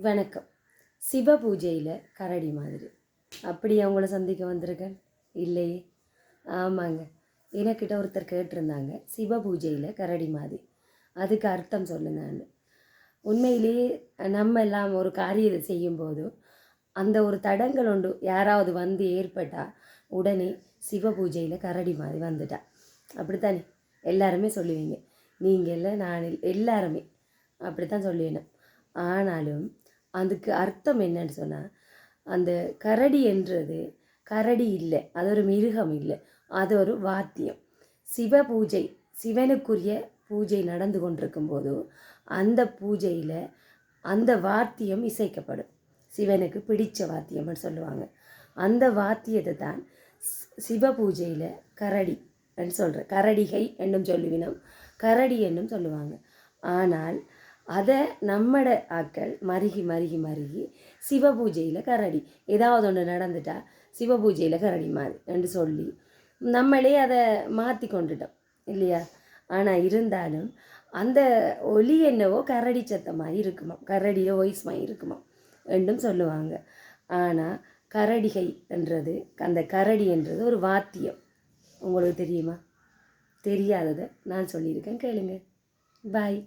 வணக்கம். சிவ பூஜையில் கரடி மாதிரி. அப்படி அவங்கள சந்திக்க வந்திருக்கேன் இல்லையே. ஆமாங்க. எனக்கிட்ட ஒருத்தர் கேட்டிருந்தாங்க. சிவ பூஜையில் கரடி மாதிரி. அதுக்கு அர்த்தம் சொல்லுங்கன்னு உண்மையிலேயே நம்ம எல்லாம் ஒரு காரியத்தை செய்யும்போது அந்த ஒரு தடங்கள் உண்டு. யாராவது வந்து ஏற்பட்டால் உடனே சிவ பூஜையில் கரடி மாதிரி வந்துட்டா. அப்படித்தானே? எல்லாருமே சொல்லுவீங்க. நீங்கள் இல்லை நான் எல்லாருமே அப்படித்தான் சொல்லுவேன். ஆனாலும் அதுக்கு அர்த்தம் என்னன்னு சொன்னால் அந்த கரடி என்றது கரடி இல்லை அது ஒரு மிருகம் இல்லை அது ஒரு வாத்தியம். சிவ பூஜை சிவனுக்குரிய பூஜை நடந்து கொண்டிருக்கும் போது அந்த பூஜையில் அந்த வாத்தியம் இசைக்கப்படும். சிவனுக்கு பிடித்த வாத்தியம்னு சொல்லுவாங்க. அந்த வாத்தியத்தை தான் சிவ பூஜையில் கரடி என்று சொல்கிற கரடிகை என்னும் சொல்லுவினம். கரடி என்னும் சொல்லுவாங்க. ஆனால் அதை நம்மட ஆக்கள் மருகி மருகி மருகி சிவ பூஜையில் கரடி. ஏதாவது ஒன்று நடந்துட்டா சிவ பூஜையில் கரடி மாதிரி என்று சொல்லி நம்மளே அதை மாற்றி கொண்டுட்டோம் இல்லையா? ஆனால் இருந்தாலும் அந்த ஒலி என்னவோ கரடி சத்தமாக இருக்குமா கரடியோ மாதிரி இருக்குமா என்றும் சொல்லுவாங்க. ஆனால் கரடிகை என்றது அந்த கரடி என்றது ஒரு வாத்தியம். உங்களுக்கு தெரியுமா? தெரியாததை நான் சொல்லியிருக்கேன் கேளுங்க. பாய்